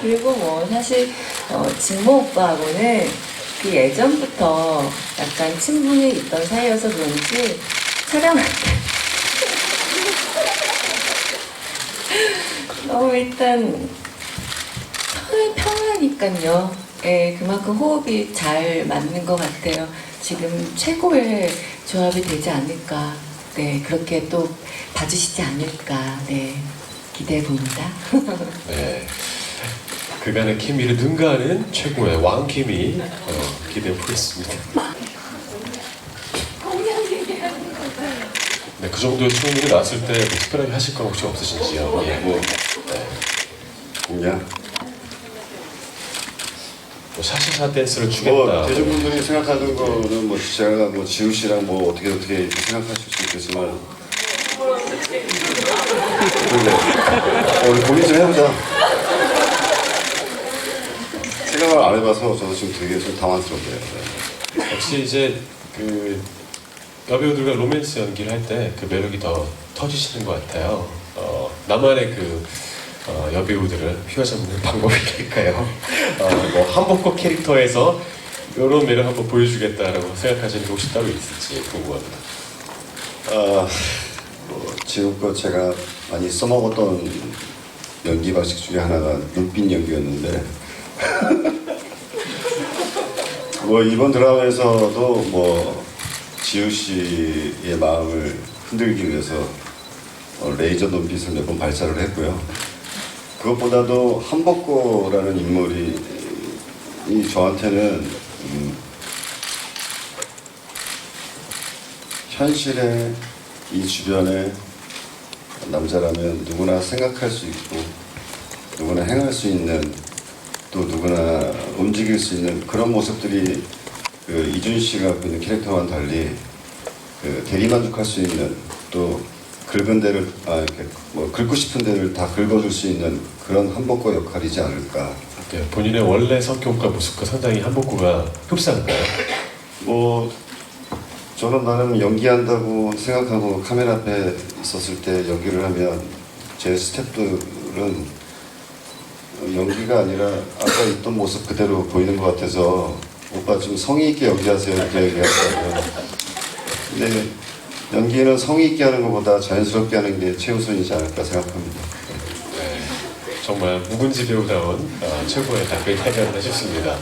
그리고 뭐 사실 어, 진모 오빠하고는 그 예전부터 약간 친분이 있던 사이여서 그런지 촬영할 때 너무 일단 편- 편하니까요. 예, 그만큼 호흡이 잘 맞는 것 같아요. 지금 최고의 조합이 되지 않을까. 네, 그렇게 또 봐주시지 않을까. 네, 기대해 봅니다. 네. 그간의 케미를 능가하는 최고의 왕케미 어, 기대해 보겠습니다. 네, 그 정도의 충분히 나왔을 때뭐 특별하게 하실 건 혹시 없으신지요? 예, 뭐, 네. 공약. 뭐 샤샤샤 댄스를 추겠다. 뭐 대중분들이 생각하는 거는 뭐 제가 뭐 지우 씨랑 뭐 어떻게 어떻게 이렇게 생각하실 수 있겠지만 근데 어, 우리 고민 좀 해보자. 생각을 안 해봐서 저도 지금 되게 좀 당황스럽네요. 네. 역시 이제 그 여배우들과 로맨스 연기를 할 때 그 매력이 더 터지시는 것 같아요. 어, 나만의 그 어, 여배우들을 휘어잡는 방법이 될까요? 어, 뭐 한복고 캐릭터에서 이런 매력 한번 보여주겠다라고 생각하시는 게 혹시 따로 있을지 궁금합니다. 아, 뭐 지금껏 제가 많이 써먹었던 연기 방식 중에 하나가 눈빛 연기였는데 뭐 이번 드라마에서도 뭐 지우 씨의 마음을 흔들기 위해서 어, 레이저 눈빛을 몇 번 발사를 했고요. 그것보다도 한복고라는 인물이 이 저한테는 음, 현실에 이 주변에 남자라면 누구나 생각할 수 있고 누구나 행할 수 있는 또 누구나 움직일 수 있는 그런 모습들이 그 이준 씨가 갖고 캐릭터와는 달리 그 대리만족할 수 있는 또 긁은 데를 아 이렇게 뭐 긁고 싶은 데를 다 긁어줄 수 있는 그런 한복고 역할이지 않을까 네, 본인의 원래 성격과 모습과 상당히 한복구가 흡사한가요? 뭐 저는 나름 연기한다고 생각하고 카메라 앞에 있었을 때 연기를 하면 제 스태프들은 연기가 아니라 아까 있던 모습 그대로 보이는 것 같아서 오빠 좀 성의 있게 연기하세요 이렇게 얘기하더라고요. 근데 연기는 성의 있게 하는 것보다 자연스럽게 하는 게 최우선이지 않을까 생각합니다. 정말 묵은지 배우다운 어, 최고의 답변이 아니었나 싶습니다.